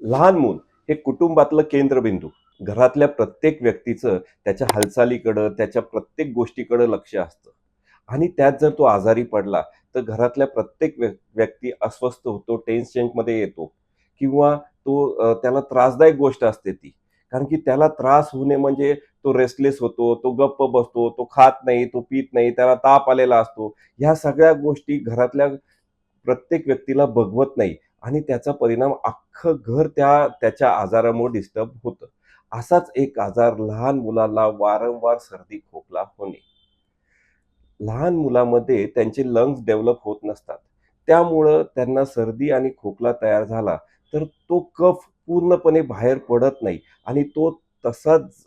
लहान मूल हे कुटुंबातलं केंद्रबिंदू. घरातल्या प्रत्येक व्यक्तीचं त्याच्या हालचालीकडं त्याच्या प्रत्येक गोष्टीकडं लक्ष असतं. आणि त्यात जर तो आजारी पडला तर घरातल्या प्रत्येक व्य- व्यक्ती अस्वस्थ होतो टेन्शनमध्ये येतो. किंवा तो त्याला त्रासदायक गोष्ट असते ती. कारण की त्याला त्रास होणे म्हणजे तो रेस्टलेस होतो तो गप्प बसतो तो खात नाही तो पित नाही त्याला ताप आलेला असतो. ह्या सगळ्या गोष्टी घरातल्या प्रत्येक व्यक्तीला बघवत नाही. आणि त्याचा परिणाम अख्खं घर त्या त्याच्या आजारामुळे डिस्टर्ब होतं. असाच एक आजार लहान मुलाला वारंवार सर्दी खोकला होणे. लहान मुलामध्ये त्यांचे लंग्स डेव्हलप होत नसतात. त्यामुळं त्यांना सर्दी आणि खोकला तयार झाला तर तो कफ पूर्णपणे बाहेर पडत नाही आणि तो तसाच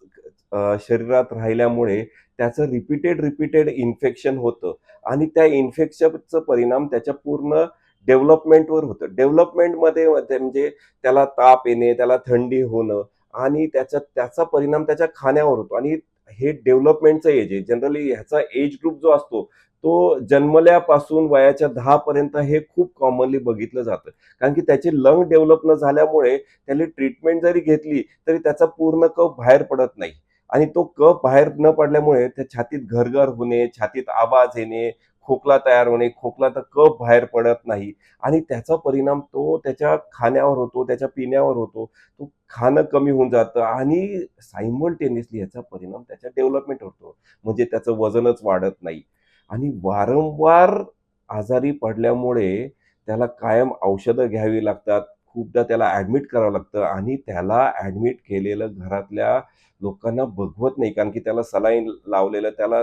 शरीरात राहिल्यामुळे त्याचं रिपीटेड रिपीटेड इन्फेक्शन होतं. आणि त्या इन्फेक्शनचं परिणाम त्याच्या पूर्ण डेव्हलपमेंटवर होतं. डेव्हलपमेंटमध्ये म्हणजे त्याला ताप येणे त्याला थंडी होणं आणि त्याचा त्याचा परिणाम त्याच्या खाण्यावर होतो. आणि हे डेव्हलपमेंटचं एज आहे. जनरली ह्याचा एज ग्रुप जो असतो तो जन्मल्यापासून वयाच्या दहा पर्यंत हे खूप कॉमनली बघितलं जातं. कारण की त्याची लंग डेव्हलप न झाल्यामुळे त्याने ट्रीटमेंट जरी घेतली तरी त्याचा पूर्ण कप बाहेर पडत नाही. आणि तो कप बाहेर न पडल्यामुळे त्या छातीत घरघर होणे छातीत आवाज येणे खोकला तयार होणे खोकला तर कप बाहेर पडत नाही. आणि त्याचा परिणाम तो त्याच्या खाण्यावर होतो त्याच्या पिण्यावर होतो. तो खाणं कमी होऊन जातं आणि सायमल्टेनियसली याचा परिणाम त्याच्या डेव्हलपमेंट होतो. म्हणजे त्याचं वजनच वाढत नाही. आणि वारंवार आजारी पडल्यामुळे त्याला कायम औषधं घ्यावी लागतात. खूपदा त्याला ॲडमिट करावं लागतं आणि त्याला ॲडमिट केलेलं घरातल्या लोकांना बघवत नाही. कारण की त्याला सलाईन लावलेलं त्याला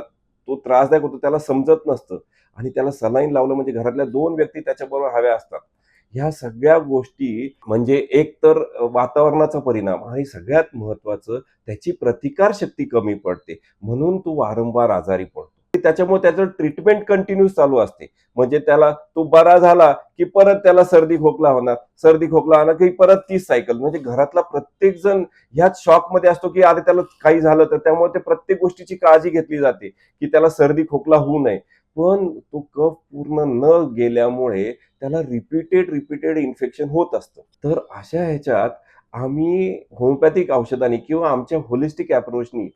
तो त्रासदायक होतो त्याला समजत नसतं. आणि त्याला सलाईन लावलं म्हणजे घरातल्या दोन व्यक्ती त्याच्याबरोबर हव्या असतात. ह्या सगळ्या गोष्टी म्हणजे एक तर वातावरणाचा परिणाम आणि सगळ्यात महत्वाचं त्याची प्रतिकार शक्ती कमी पडते. म्हणून तो वारंवार आजारी पडतो त्याच्यामुळे त्याचं ट्रीटमेंट कंटिन्यू चालू असते. म्हणजे त्याला तो बरा झाला की परत त्याला सर्दी खोकला होणार. सर्दी खोकला होणार की परत तीच सायकल म्हणजे घरातला प्रत्येक जण ह्याच शॉकमध्ये असतो की अरे त्याला काही झालं तर त्यामुळे ते प्रत्येक गोष्टीची काळजी घेतली जाते की त्याला सर्दी खोकला होऊ नये. पण तो कफ पूर्ण न गेल्यामुळे त्याला रिपीटेड रिपीटेड इन्फेक्शन होत असतं. तर अशा ह्याच्यात आम्ही होमिओपॅथिक औषधांनी किंवा आमच्या होलिस्टिक अप्रोचनी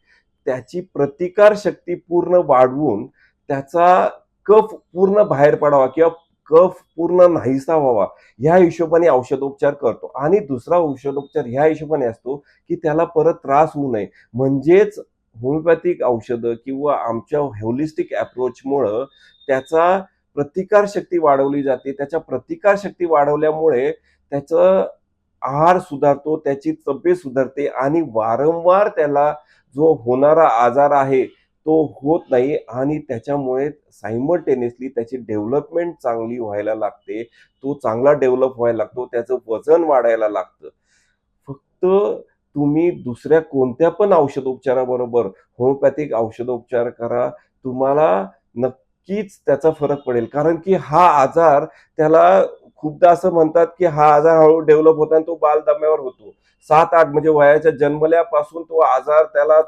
त्याची प्रतिकार शक्ती पूर्ण वाढवून त्याचा कफ पूर्ण बाहेर पडावा किंवा कफ पूर्ण नाहीसा व्हावा ह्या हिशोबाने औषधोपचार करतो. आणि दुसरा औषधोपचार ह्या हिशोबाने असतो की त्याला परत त्रास होऊ नये. म्हणजेच होमिओपॅथिक औषधं किंवा आमच्या होलिस्टिक अप्रोचमुळं त्याचा प्रतिकार शक्ती वाढवली जाते. त्याच्या प्रतिकार शक्ती वाढवल्यामुळे त्याचं आहार सुधारतो त्याची तब्येत सुधारते आणि वारंवार त्याला जो होणारा आजार आहे तो होत नाही आणि त्याच्यामुळे सायमल्टेनियसली त्याची डेव्हलपमेंट चांगली व्हायला लागते. तो चांगला डेव्हलप व्हायला लागतो त्याचं वजन वाढायला लागतं. फक्त तुम्ही दुसऱ्या कोणत्या पण औषधोपचाराबरोबर होमिओपॅथिक औषधोपचार करा. तुम्हाला नक्कीच त्याचा फरक पडेल. कारण की हा आजार त्याला खूपदा असं म्हणतात की हा आजार हळूहळू डेव्हलप होता आणि तो बालदम्यावर होतो. सात आठ म्हणजे वयाच्या जन्मल्यापासून तो आजार त्याला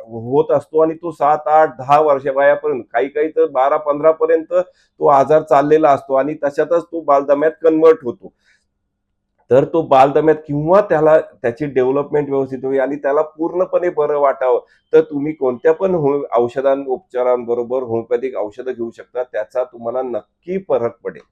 होत असतो आणि तो सात आठ दहा वर्ष वयापर्यंत काही काही तर बारा पंधरा पर्यंत तो आजार चाललेला असतो आणि तशातच तो बालदम्यात कन्वर्ट होतो. तर तो बालदम्यात किंवा त्याला त्याची डेव्हलपमेंट व्यवस्थित होईल आणि त्याला पूर्णपणे बरं वाटावं तर तुम्ही कोणत्या पण हो औषधां उपचारांबरोबर होमिओपॅथिक औषधं घेऊ शकता त्याचा तुम्हाला नक्की फरक पडेल.